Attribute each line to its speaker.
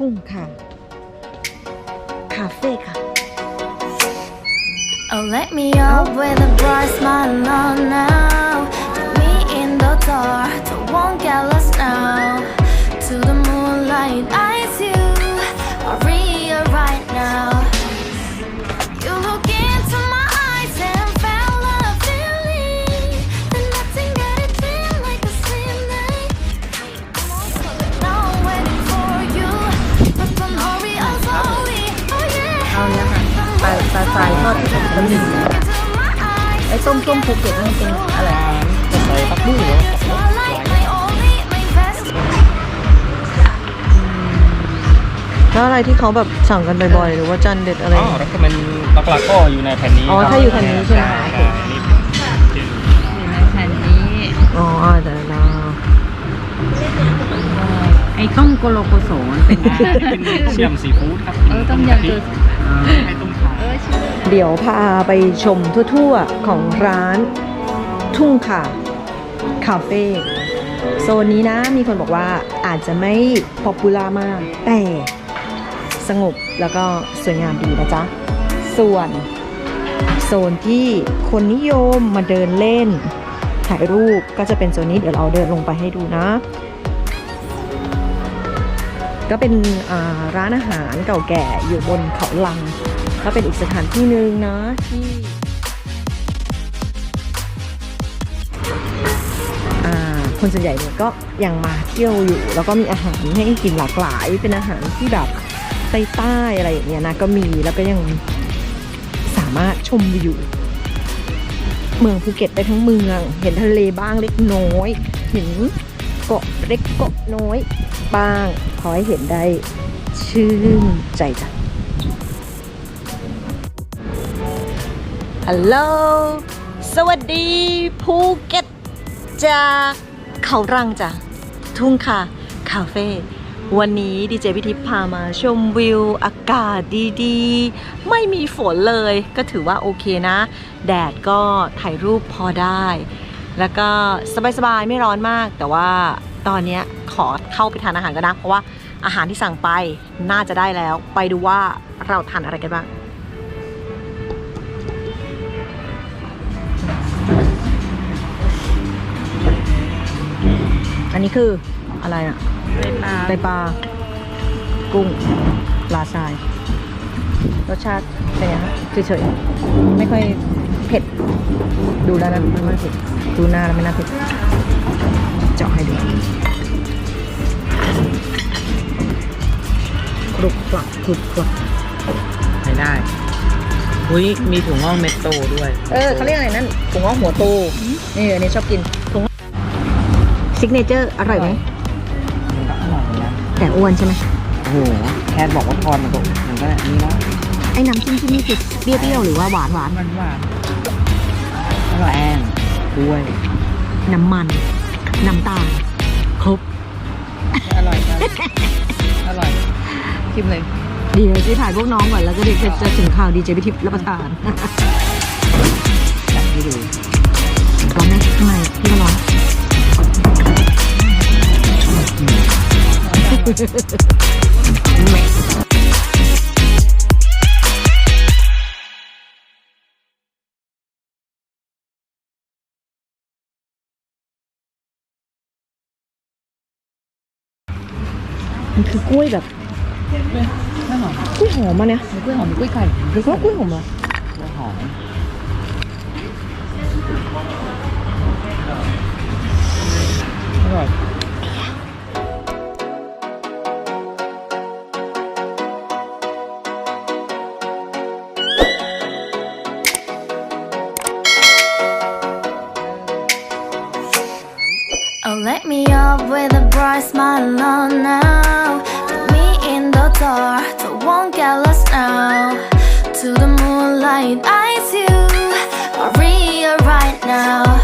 Speaker 1: ทุ่งค่ะ คาเฟ่ค่ะ
Speaker 2: Oh, let me up with a bright smile on now.
Speaker 1: น้ำหนึ่งไอ้ต้มต้มภูเก็ตมันเป็นอะไร
Speaker 3: ใส่ปักบุ้งเหรอ
Speaker 1: แล้วอะไรที่เขาแบบสั่งกันบ่อยๆ หรือว่าจานเด็ดอะไร
Speaker 3: อ๋อแล้วก็มันหลักๆก็อยู่ในแผ่นนี้
Speaker 1: อ๋อ
Speaker 3: ครับ
Speaker 1: ถ้าอยู่แผ่นนี้ใช่ไหม
Speaker 3: ใช่นี่เป็น
Speaker 4: อยู่ในแผ่นนี้
Speaker 1: อ๋อแต่ละ
Speaker 4: ไอ้ต้มโกโลโกโสมันเป็น
Speaker 3: เป็นเชี่ยมซีฟู้ดครับ
Speaker 4: เออต้มยำตัว
Speaker 3: ให้ต้มขา
Speaker 4: เดี๋
Speaker 1: ยวพาไปชมทั่วๆของร้าน ทุ่งค่ะคาเฟ่โซนนี้นะมีคนบอกว่าอาจจะไม่ป๊อปปูล่ามาก แต่สงบแล้วก็สวยงามดีนะจ๊ะ ส่วนโซนที่คนนิยมมาเดินเล่น ถ่ายรูปก็จะเป็นโซนนี้เดี๋ยวเราเดินลงไปให้ดูนะ ก็เป็นร้านอาหารเก่าแก่อยู่บนเขาลัง ก็เป็นอีกสถานที่หนึ่งนะที่คนส่วนใหญ่เนี่ยก็ยังมาเที่ยวอยู่ แล้วก็มีอาหารให้กินหลากหลายเป็นอาหารที่แบบใต้ใต้อะไรอย่างเงี้ยนะก็มีแล้วก็ยังสามารถชมวิวเมืองภูเก็ตได้ทั้งเมือง เห็นทะเลบ้างเล็กน้อยเห็นเกาะเล็กเกาะน้อยบ้างพอให้เห็นได้ชื่นใจจ้ะ ฮัลโหล สวัสดีภูเก็ตจากเขารังจ้ะ ทุ่งค่ะ คาเฟ่ วันนี้ดีเจพิทิพพามาชมวิวอากาศดีๆ ไม่มีฝนเลย ก็ถือว่าโอเคนะ แดดก็ถ่ายรูปพอได้ แล้วก็สบายๆ ไม่ร้อนมาก แต่ว่าตอนนี้ขอเข้าไปทานอาหารกันนะ เพราะว่าอาหารที่สั่งไปน่าจะได้แล้ว ไปดูว่าเราทานอะไรกันบ้าง อันนี้คืออะไรอะ
Speaker 4: ไข่ปลา
Speaker 1: ไตปลากุ้งปลาทราย รสชาติเป็นยังไงคะเฉยๆไม่ค่อยเผ็ด ดูแล้วนะไม่ค่อยเผ็ดดูหน้าแล้วไม่น่าเผ็ดเจาะให้ดูกรุบกรับกรุบกรับ
Speaker 4: ใช้ได้ อุ้ยมีถุงงอกเม็ดโตด้วย
Speaker 1: เออเขาเรียกอะไรนั่นถุงงอกหัวโตนี่อันนี้ชอบกินถุง ซิกเนเจอร์อร่อยไหม
Speaker 4: มันก็อร่อยนะ
Speaker 1: แต่อ้วนใช่ไหม
Speaker 4: โอ้โหแค่บอกว่าทอนมันก็มันก็นี่แล้ว
Speaker 1: ไอ้น้ำจิ้มที่นี่คือเปรี้ยวๆหรือว่าหวานหวาน
Speaker 4: มันหวานอร่อยแองกล้วย
Speaker 1: ๆน้ำมัน น้ำตาลครบ
Speaker 4: อร่อยครับอร่อยชิมเลย
Speaker 1: เดี๋ยวจะถ่ายพวกน้องก่อนแล้วก็เดี๋ยวจะถึงข่าวดีเจพิทิพย์รับประทาน มันคือกล้วยแบบ
Speaker 4: ไม่หอม
Speaker 1: กล้วยหอมมาเนี่ย
Speaker 4: มีกล้วยหอมมีกล้วยไข่
Speaker 1: หรือว่ากล้วยหอมเหรอ
Speaker 4: กล้วยหอมอร่อย
Speaker 2: up with a bright smile on now. Put me in the dark, so won't get lost now. To the moonlight, eyes you are real right now.